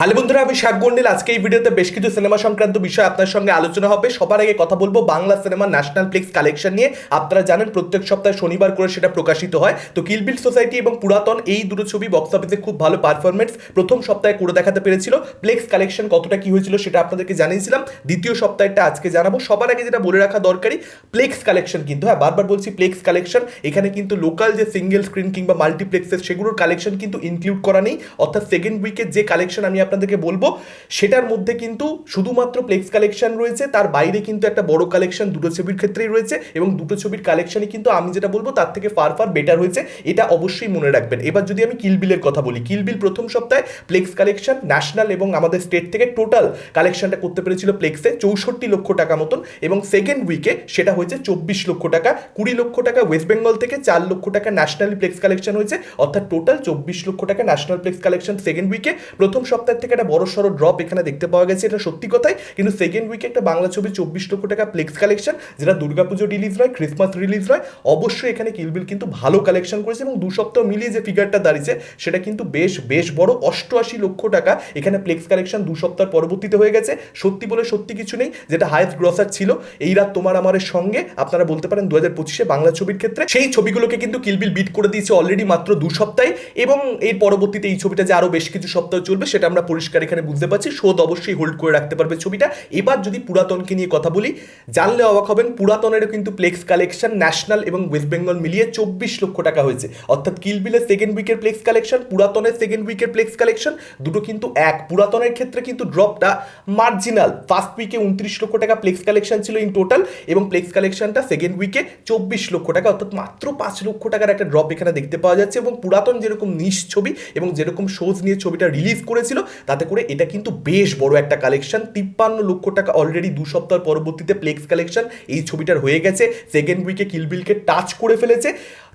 Hello বন্ধুরা, আমি শাক গন্ডিল আজকে এই ভিডিওতে বেশ কিছু সিনেমা সংক্রান্ত বিষয় আপনার সঙ্গে আলোচনা হবে। সবার আগে কথা বলব Bangla cinema national plex collection নিয়ে। আপনারা জানেন, প্রত্যেক সপ্তাহে শনিবার করে সেটা প্রকাশিত হয়। তো কিলবিল সোসাইটি এবং পুরাতন এই দুটো ছবি বক্স অফিসে খুব ভালো পারফরমেন্স প্রথম সপ্তাহে করে দেখাতে পেরেছিল। প্লেক্স কালেকশন কতটা কি হয়েছিল সেটা আপনাদেরকে জানিয়েছিলাম। দ্বিতীয় সপ্তাহটা আজকে জানাব। সবার আগে যেটা বলে রাখা দরকারি প্লেক্স কালেকশন কিন্তু হ্যাঁ বারবার বলছি প্লেক্স কালেকশন এখানে কিন্তু লোকাল যে সিঙ্গেল স্ক্রিন কিংবা মাল্টিপ্লেক্সেস সেগুলোর কালেকশন কিন্তু ইনক্লুড করা নেই। অর্থাৎ সেকেন্ড উইকের যে কালেকশন আমি আপনাদেরকে বলব, সেটার মধ্যে কিন্তু শুধুমাত্র প্লেক্স কালেকশন রয়েছে, তার বাইরে কিন্তু একটা বড় কালেকশন দুটো ছবির ক্ষেত্রেই রয়েছে এবং দুটো ছবির কালেকশনই কিন্তু আমি যেটা বলব, তার থেকে ফার ফার বেটার হয়েছে, এটা অবশ্যই মনে রাখবেন। এবার যদি আমি কিলবিলের কথা বলি কিলবিল প্রথম সপ্তাহে প্লেক্স কালেকশন ন্যাশনাল এবং আমাদের স্টেট থেকে টোটাল কালেকশনটা করতে পেরেছিল প্লেক্সে চৌষট্টি লক্ষ টাকা মতন এবং সেকেন্ড উইকে সেটা হয়েছে চব্বিশ লক্ষ টাকা, কুড়ি লক্ষ টাকা ওয়েস্ট বেঙ্গল থেকে চার লক্ষ টাকা ন্যাশনাল প্লেক্স কালেকশন হয়েছে, অর্থাৎ টোটাল চব্বিশ লক্ষ টাকা ন্যাশনাল প্লেক্স কালেকশন সেকেন্ড উইকে প্রথম সপ্তাহ থেকে একটা বড় সড়ো ড্রপ এখানে দেখতে পাওয়া গেছে, এটা সত্যি কথাই। কিন্তু সেকেন্ড উইকে একটা বাংলা ছবি চব্বিশ লক্ষ টাকা প্লেক্স কালেকশন যেটা দুর্গাপুজো রিলিজ হয় ক্রিসমাস রিলিজ হয়, অবশ্যই এখানে কিলবিল কিন্তু ভালো কালেকশন করেছে এবং দু সপ্তাহ মিলিয়ে যে ফিগারটা দাঁড়িয়েছে, সেটা কিন্তু বেশ বেশ বড়, অষ্টআশি লক্ষ টাকা এখানে প্লেক্স কালেকশন দু সপ্তাহ পরবর্তীতে হয়ে গেছে। সত্যি বলে সত্যি কিছু নেই, যেটা হাইস্ট গ্রসার ছিল, এই রাত তোমার আমারের সঙ্গে, আপনারা বলতে পারেন দু হাজার পঁচিশে বাংলা ছবির ক্ষেত্রে, সেই ছবিগুলোকে কিন্তু কিলবিল বিট করে দিয়েছে অলরেডি মাত্র দু সপ্তাহে এবং এর পরবর্তীতে এই ছবিটা যে আরও বেশ কিছু সপ্তাহ চলবে, সেটা আমরা পরিষ্কার এখানে বুঝতে পারছি। শোধ অবশ্যই হোল্ড করে রাখতে পারবে ছবিটা। এবার যদি পুরাতনকে নিয়ে কথা বলি, জানলে অবাক হবেন, পুরাতনেরও কিন্তু প্লেক্স কালেকশন ন্যাশনাল এবং ওয়েস্ট বেঙ্গল মিলিয়ে চব্বিশ লক্ষ টাকা হয়েছে। অর্থাৎ কিলবিলের সেকেন্ড উইকের প্লেক্স কালেকশন পুরাতনের সেকেন্ড উইকের প্লেক্স কালেকশন দুটো কিন্তু এক। পুরাতনের ক্ষেত্রে কিন্তু ড্রপটা মার্জিনাল ফার্স্ট উইকে উনত্রিশ লক্ষ টাকা প্লেক্স কালেকশন ছিল ইন টোটাল এবং প্লেক্স কালেকশনটা সেকেন্ড উইকে চব্বিশ লক্ষ টাকা, অর্থাৎ মাত্র পাঁচ লক্ষ টাকার একটা ড্রপ এখানে দেখতে পাওয়া যাচ্ছে এবং পুরাতন যেরকম নিশ ছবি এবং যেরকম শোজ নিয়ে ছবিটা রিলিজ করেছিল তাতে করে এটা কিন্তু বেশ বড় একটা কালেকশন তিপ্পান্ন লক্ষ টাকা অলরেডি দু সপ্তাহ পরবর্তীতে প্লেক্স কালেকশন এই ছবিটার হয়ে গেছে। সেকেন্ড উইকে কিলবিলকে টাচ করে ফেলেছে।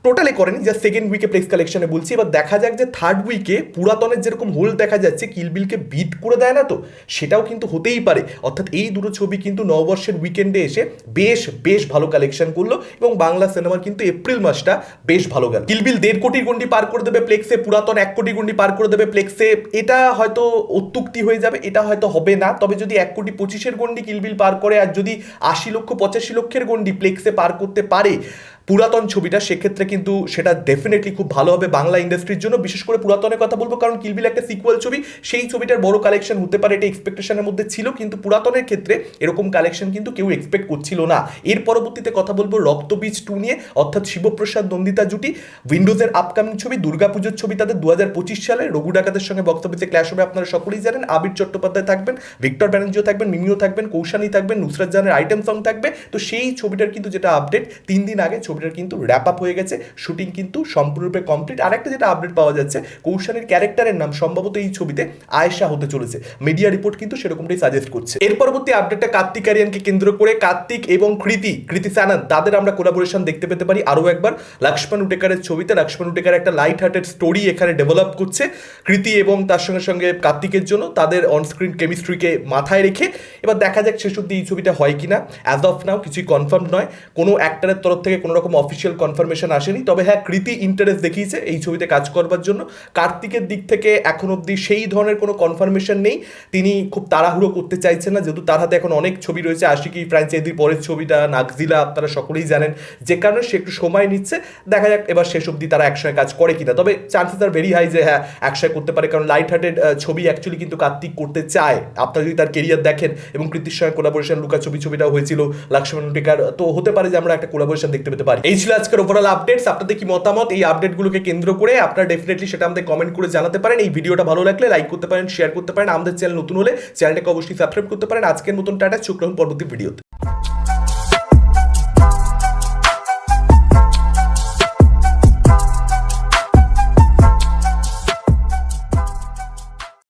টোটালে করেনি যা সেকেন্ড উইকে প্লেক্স কালেকশনে বলছি। এবার দেখা যাক যে থার্ড উইকে পুরাতনের যেরকম হোল দেখা যাচ্ছে কিলবিলকে বিট করে দেয় না তো, সেটাও কিন্তু হতেই পারে। অর্থাৎ এই দুটো ছবি কিন্তু নববর্ষের উইকেন্ডে এসে বেশ বেশ ভালো কালেকশন করল এবং বাংলা সিনেমার কিন্তু এপ্রিল মাসটা বেশ ভালো গেল। কিলবিল দেড় কোটি গন্ডি পার করে দেবে প্লেক্সে পুরাতন এক কোটি গন্ডি পার করে দেবে প্লেক্সে এটা হয়তো অত্যুক্তি হয়ে যাবে, এটা হয়তো হবে না। তবে যদি এক কোটি পঁচিশের গন্ডি কিলবিল পার করে আর যদি আশি লক্ষ পঁচাশি লক্ষের গন্ডি প্লেক্সে পার করতে পারে পুরাতন ছবিটা, সেক্ষেত্রে কিন্তু সেটা ডেফিনেটলি খুব ভালো হবে বাংলা ইন্ডাস্ট্রির জন্য। বিশেষ করে পুরাতনের কথা বলব, কারণ কিলবিল একটা সিকুয়াল ছবি, সেই ছবিটার বড় কালেকশন হতে পারে, এটা এক্সপেকটেশনের মধ্যে ছিল, কিন্তু পুরাতনের ক্ষেত্রে এরকম কালেকশন কিন্তু কেউ এক্সপেক্ট করছিল না। এর পরবর্তীতে কথা বলব রক্তবীজ টু নিয়ে, অর্থাৎ শিবপ্রসাদ নন্দিতা জুটি উইন্ডোজের আপকামিং ছবি, দুর্গাপুজোর ছবি তাদের দু হাজার পঁচিশ সালে, রঘু ডাকাতের সঙ্গে বক্স অফিসে ক্ল্যাশ হবে আপনারা সকলেই জানেন, আবির চট্টোপাধ্যায় থাকবেন, ভিক্টর ব্যানার্জিও থাকবেন, মিমিও থাকবেন, কৌশানী থাকবেন, নুসরাত জাহানের আইটেম সং থাকবে, তো সেই ছবিটার কিন্তু যেটা আপডেট তিন দিন আগে ছবিটার কিন্তু র্যাপ আপ হয়ে গেছে শুটিং কিন্তু সম্পূর্ণরূপে কমপ্লিট আরেকটা যেটা আপডেট পাওয়া যাচ্ছে, কৌশানের ক্যারেক্টারের নাম সম্ভবত এই ছবিতে আয়েশা হতে চলেছে। মিডিয়া রিপোর্ট কিন্তু সেরকমটাই সাজেস্ট করছে। এর পরবর্তী আপডেটটা কার্তিক আরিয়ানকে কেন্দ্র করে কার্তিক এবং কৃতি কৃতি সানান, তাদের আমরা কোলাবোরেশন দেখতে পেতে পারি। আরও একবার, লক্ষ্মণ উটেকারের ছবিতে লক্ষ্মণ উটেকার একটা লাইট হার্টেড স্টোরি এখানে ডেভেলপ করছে। কৃতি এবং তার সঙ্গে সঙ্গে কার্তিকের জন্য তাদের অনস্ক্রিন কেমিস্ট্রিকে মাথায় রেখে। এবার দেখা যাক শেষ অব্দি এই ছবিটা হয় কিনা। অ্যাজ অফ নাও কিছুই কনফার্ম নয়। কোনো অ্যাক্টারের তরফ থেকে কোনো রকম অফিসিয়াল কনফার্মেশন আসেনি। তবে হ্যাঁ কৃতি ইন্টারেস্ট দেখিয়েছে এই ছবিতে কাজ করবার জন্য। কার্তিকের দিক থেকে এখন অবধি সেই ধরনের কোনো কনফার্মেশন নেই। তিনি খুব তাড়াহুড়ো করতে চাইছেন না, যেহেতু তার হাতে এখন অনেক ছবি রয়েছে, আশিকি ফ্র্যাঞ্চাইজির পরের ছবিটা, নাগজিলা, আপনারা সকলেই জানেন। যে কারণে সে একটু সময় নিচ্ছে। দেখা যাক, এবার শেষ অবধি তারা একসঙ্গে কাজ করে কিনা। তবে চান্সেস আর ভেরি হাই যে হ্যাঁ একসঙ্গে করতে পারে। কারণ লাইট হার্টেড ছবি অ্যাকচুয়ালি কিন্তু কার্তিক করতে চায়। আপনারা যদি তার কেরিয়ার দেখেন, এবং কৃতির সঙ্গে কোলাবোরেশন লুকা ছবি ছবিটা হয়েছিল, লক্ষ্মণ টেকার তো হতে পারে যে আমরা একটা কোলাবোরেশন দেখতে পেতে পারি এই ছিল আজকের ওভারঅল আপডেটস আপনাদের কি মতামত? এই আপডেটগুলোকে কেন্দ্র করে আপনারা ডেফিনেটলি সেটা আমাদের কমেন্ট করে জানাতে পারেন। এই ভিডিওটা ভালো লাগলে লাইক করতে পারেন শেয়ার করতে পারেন। আমাদের চ্যানেল নতুন হলে চ্যানেলটাকে অবশ্যই সাবস্ক্রাইব করতে পারেন। আজকের মতন টাটা রাখুন পরবর্তী ভিডিওতে